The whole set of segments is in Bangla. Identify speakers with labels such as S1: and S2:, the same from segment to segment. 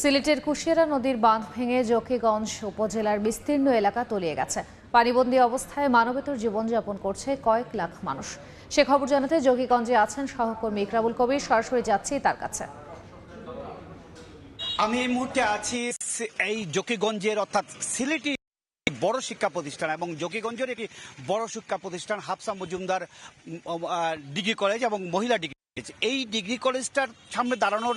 S1: সিলেটের কুশিয়ারা নদীর বাঁধ ভেঙে জকিগঞ্জ উপজেলার বিস্তীর্ণ এলাকা তলিয়ে গেছে। পানিবন্দী অবস্থায় মানবেতর জীবনযাপন করছে কয়েক লাখ মানুষ। সে খবর জানাতে জকিগঞ্জে আছেন সহকর্মী ইকরাবুল কবির। সরাসরি যাচ্ছি তার কাছে।
S2: আমি এই মুহূর্তে আছি এই জকিগঞ্জের, অর্থাৎ সিলেটি বড় শিক্ষা প্রতিষ্ঠান এবং জকিগঞ্জের একটি বড় শিক্ষা প্রতিষ্ঠান হাফসা মজুমদার ডিগ্রি কলেজ এবং মহিলা ডিগ্রি। এই ডিগ্রি কলেজটার সামনে দাঁড়ানোর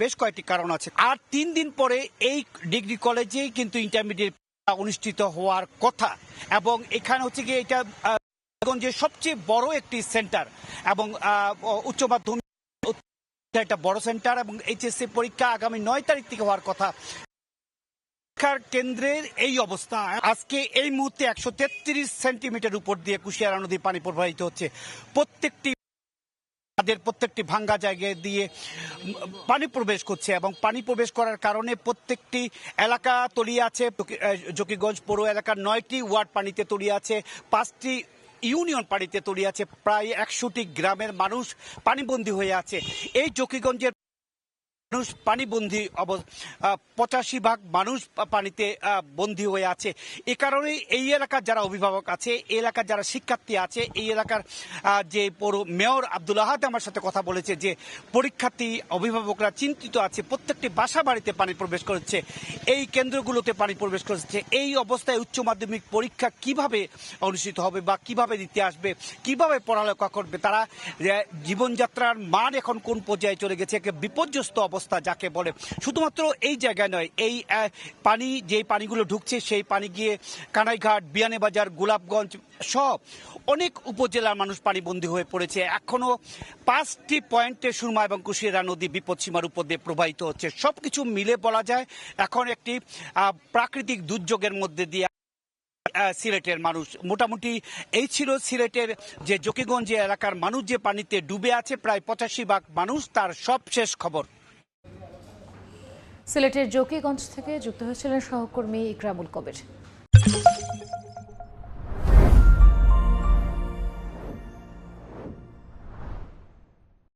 S2: বেশ কয়েকটি কারণ আছে। আর তিন দিন পরে এই ডিগ্রি কলেজেই কিন্তু ইন্টারমিডিয়েট অনুষ্ঠিত হওয়ার কথা। এবং এখানে হচ্ছে গিয়ে এটা জকিগঞ্জের সবচেয়ে বড় একটি সেন্টার এবং উচ্চ মাধ্যমিক একটা বড় সেন্টার এবং এইচএসসি পরীক্ষা আগামী নয় তারিখ থেকে হওয়ার কথা। পরীক্ষার কেন্দ্রের এই অবস্থা, আজকে এই মুহূর্তে একশো তেত্রিশ সেন্টিমিটার উপর দিয়ে কুশিয়ারা নদীর পানি প্রবাহিত হচ্ছে। প্রত্যেকটি তাদের প্রত্যেকটি ভাঙ্গা জায়গায় দিয়ে পানি প্রবেশ করছে এবং পানি প্রবেশ করার কারণে প্রত্যেকটি এলাকা তলিয়ে আছে। জকিগঞ্জ পৌর এলাকার নয়টি ওয়ার্ড পানিতে তলিয়ে আছে, পাঁচটি ইউনিয়ন পানিতে তলিয়ে আছে, প্রায় একশোটি গ্রামের মানুষ পানিবন্দী হয়ে আছে। এই জকিগঞ্জের মানুষ পানিবন্দী অব- পঁচাশি ভাগ মানুষ পানিতে বন্দী হয়ে আছে। এ কারণে এই এলাকার যারা অভিভাবক আছে, এই এলাকার যারা শিক্ষার্থী আছে, এই এলাকার যে মেয়র আব্দুল আহাদ আমার সাথে কথা বলেছে যে, পরীক্ষার্থী, অভিভাবকরা চিন্তিত আছে, প্রত্যেকটি বাসা বাড়িতে পানি প্রবেশ করেছে, এই কেন্দ্রগুলোতে পানি প্রবেশ করেছে, এই অবস্থায় উচ্চ মাধ্যমিক পরীক্ষা কীভাবে অনুষ্ঠিত হবে বা কীভাবে দিতে আসবে, কীভাবে পড়ালেখা করবে, তারা জীবনযাত্রার মান এখন কোন পর্যায়ে চলে গেছে, একে বিপর্যস্ত অবস্থা যাকে বলে। শুধুমাত্র এই জায়গায় নয়, এই পানি যে পানিগুলো ঢুকছে, সেই পানি গিয়ে কানাইঘাট, বিয়ানীবাজার, গোলাপগঞ্জ সব অনেক উপজেলার মানুষ পানিবন্দী হয়ে পড়েছে। এখনও পাঁচটি পয়েন্টে সুরমা এবং কুশিয়ারা নদী বিপদসীমার উপর দিয়ে প্রবাহিত হচ্ছে। সব কিছু মিলে বলা যায়, এখন একটি প্রাকৃতিক দুর্যোগের মধ্যে দিয়ে সিলেটের মানুষ। মোটামুটি এই ছিল সিলেটের যে জকিগঞ্জ এলাকার মানুষ যে পানিতে ডুবে আছে, প্রায় পঁচাশি ভাগ মানুষ, তার সব শেষ খবর।
S1: সিলেটের জকিগঞ্জ থেকে যুক্ত হয়েছিলেন সহকর্মী ইকরামুল কবির।